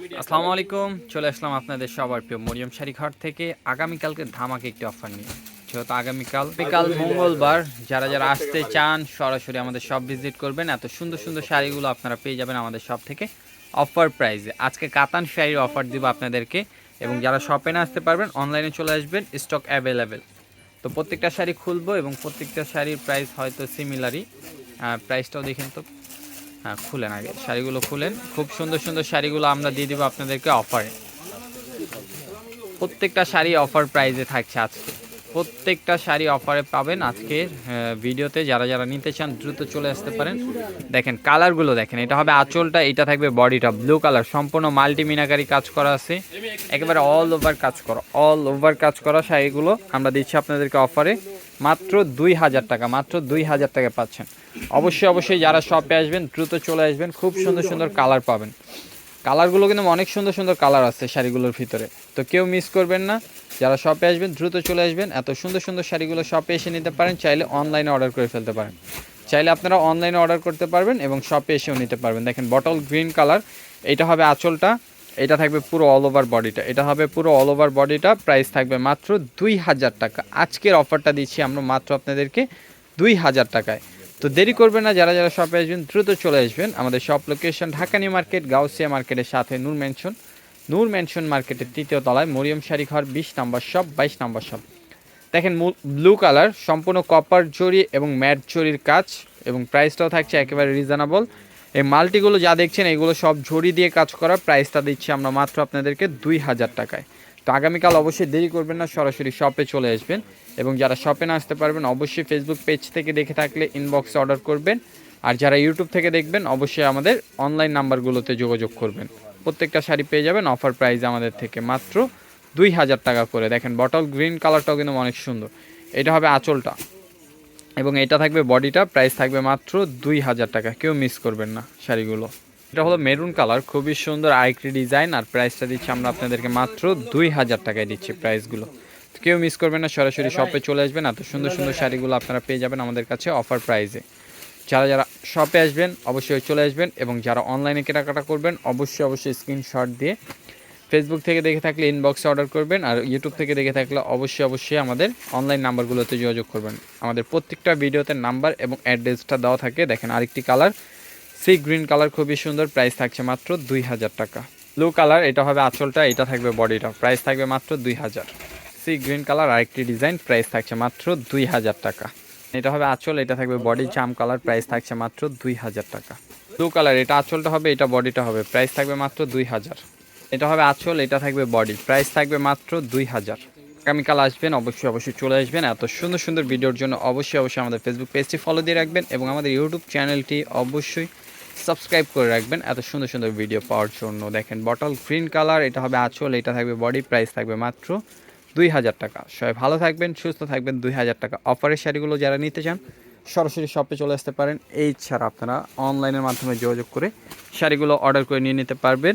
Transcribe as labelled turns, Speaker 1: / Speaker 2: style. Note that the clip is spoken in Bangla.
Speaker 1: আসসালামু আলাইকুম চলে আসলাম আপনাদের সবার প্রিয় মরিয়ম শাড়ি ঘর থেকে। আগামীকালকে ধামাকে একটি অফার নিয়ে। যেহেতু আগামীকাল বিকাল মঙ্গলবার, যারা যারা আসতে চান, সরাসরি আমাদের সব ভিজিট করবেন। এত সুন্দর সুন্দর শাড়িগুলো আপনারা পেয়ে যাবেন আমাদের সব থেকে অফার প্রাইসে আজকে কাতান শাড়ির অফার দিব আপনাদেরকে এবং যারা শপে না আসতে পারবেন অনলাইনে চলে আসবেন স্টক অ্যাভেলেবেল তো প্রত্যেকটা শাড়ি খুলবো এবং প্রত্যেকটা শাড়ির প্রাইস হয়তো সিমিলারই প্রাইসটাও দেখেন তো। হ্যাঁ খুলেন আগে। শাড়িগুলো খুলেন। খুব সুন্দর সুন্দর শাড়িগুলো আমরা দিয়ে দেবো আপনাদেরকে অফারে প্রত্যেকটা শাড়ি অফার প্রাইজে থাকছে আজকে। প্রত্যেকটা শাড়ি অফারে পাবেন আজকের ভিডিওতে। যারা যারা নিতে চান, দ্রুত চলে আসতে পারেন। দেখেন কালারগুলো দেখেন। এটা হবে আঁচলটা, এটা থাকবে বডিটা ব্লু কালার সম্পূর্ণ মাল্টি মিনাকারি কাজ করা আছে। একেবারে অল ওভার কাজ করা অল ওভার কাজ করা শাড়িগুলো আমরা দিচ্ছি আপনাদেরকে অফারে মাত্র দুই হাজার টাকা, মাত্র দুই হাজার টাকা পাচ্ছেন। অবশ্যই অবশ্যই যারা শপে আসবেন, দ্রুত চলে আসবেন, খুব সুন্দর সুন্দর কালার পাবেন। কালারগুলো কিন্তু অনেক সুন্দর সুন্দর কালার আছে শাড়িগুলোর ভিতরে। তো কেউ মিস করবেন না। যারা শপে আসবেন, দ্রুত চলে আসবেন। এত সুন্দর সুন্দর শাড়িগুলো শপে এসে নিতে পারেন, চাইলে অনলাইনে অর্ডার করে ফেলতে পারেন। চাইলে আপনারা অনলাইনে অর্ডার করতে পারবেন এবং শপে এসেও নিতে পারবেন। দেখেন বটল গ্রিন কালার এটা হবে আঁচলটা। এটা থাকবে পুরো অল ওভার বডিটা এটা হবে পুরো অল ওভার বডিটা প্রাইস থাকবে মাত্র দুই হাজার টাকা। আজকের অফারটা দিচ্ছি আমরা মাত্র আপনাদেরকে দুই হাজার টাকায়। তো দেরি করবেন না, যারা যারা শপে আসবেন, দ্রুত চলে আসবেন আমাদের shop location Dhaka new market, Gausia মার্কেটের সাথে নূর মেনশন নূর মেনশন মার্কেটের তৃতীয় তলায় মরিয়ম শাড়ি ঘর, বিশ নম্বর শপ বাইশ নম্বর শপ দেখেন ব্লু কালার সম্পূর্ণ কপার জরি এবং ম্যাট জরির কাজ এবং প্রাইসটাও থাকছে একেবারে রিজনেবল এই মাল্টিগুলো যা দেখছেন, এগুলো সব ঝড়ি দিয়ে কাজ করা প্রাইসটা দিচ্ছি আমরা মাত্র আপনাদেরকে দুই হাজার টাকায়। তো আগামীকাল অবশ্যই দেরি করবেন না, সরাসরি শপে চলে আসবেন এবং যারা শপে না আসতে পারবেন, অবশ্যই ফেসবুক পেজ থেকে দেখে থাকলে ইনবক্সে অর্ডার করবেন। আর যারা ইউটিউব থেকে দেখবেন, অবশ্যই আমাদের অনলাইন নাম্বারগুলোতে যোগাযোগ করবেন। প্রত্যেকটা শাড়ি পেয়ে যাবেন অফার প্রাইস আমাদের থেকে মাত্র দুই হাজার টাকা করে। দেখেন বটল গ্রিন কালারটাও কিন্তু অনেক সুন্দর। এটা হবে আঁচলটা। এবং এটা থাকবে বডিটা প্রাইস থাকবে মাত্র দুই হাজার টাকা। কেউ মিস করবেন না শাড়িগুলো। এটা হলো মেরুন কালার খুবই সুন্দর আইক্রি ডিজাইন আর প্রাইসটা দিচ্ছি আমরা আপনাদেরকে মাত্র দুই হাজার টাকায় দিচ্ছি প্রাইসগুলো কেউ মিস করবেন না, সরাসরি শপে চলে আসবেন, এত সুন্দর সুন্দর শাড়িগুলো আপনারা পেয়ে যাবেন আমাদের কাছে অফার প্রাইসে যারা যারা শপে আসবেন, অবশ্যই চলে আসবেন এবং যারা অনলাইনে কেনাকাটা করবেন, অবশ্যই অবশ্যই স্ক্রিনশট দিয়ে ফেসবুক থেকে দেখে থাকলে ইনবক্সে অর্ডার করবেন আর ইউটিউব থেকে দেখে থাকলে অবশ্যই অবশ্যই আমাদের অনলাইন নাম্বারগুলোতে যোগাযোগ করবেন। আমাদের প্রত্যেকটা ভিডিওতে নাম্বার এবং অ্যাড্রেসটা দেওয়া থাকে। দেখেন আরেকটি কালার সি গ্রিন কালার খুবই সুন্দর প্রাইস থাকছে মাত্র দুই হাজার টাকা। ব্লু কালার এটা হবে আঁচলটা, এটা থাকবে বডিটা প্রাইস থাকবে মাত্র দুই হাজার। সি গ্রিন কালার আরেকটি ডিজাইন প্রাইস থাকছে মাত্র দুই হাজার টাকা। এটা হবে আঁচল, এটা থাকবে বডি জাম কালার প্রাইস থাকছে মাত্র দুই হাজার টাকা। ব্লু কালার এটা আঁচলটা হবে, এটা বডিটা হবে প্রাইস থাকবে মাত্র দুই হাজার। এটা হবে আঁচল, এটা থাকবে বডি প্রাইস থাকবে মাত্র দুই হাজার। আগামীকাল আসবেন, অবশ্যই অবশ্যই চলে আসবেন। এত সুন্দর সুন্দর ভিডিওর জন্য অবশ্যই অবশ্যই আমাদের ফেসবুক পেজটি ফলো দিয়ে রাখবেন এবং আমাদের ইউটিউব চ্যানেলটি অবশ্যই সাবস্ক্রাইব করে রাখবেন। এত সুন্দর সুন্দর ভিডিও পাওয়ার জন্য। দেখেন বটল গ্রিন কালার এটা হবে আঁচল, এটা থাকবে বডি প্রাইস থাকবে মাত্র দুই হাজার টাকা। সবাই ভালো থাকবেন, সুস্থ থাকবেন। দুই হাজার টাকা অফারের শাড়িগুলো যারা নিতে চান, সরাসরি শপে চলে আসতে পারেন। এই ছাড়া আপনারা অনলাইনের মাধ্যমে যোগাযোগ করে শাড়িগুলো অর্ডার করে নিয়ে নিতে পারবেন।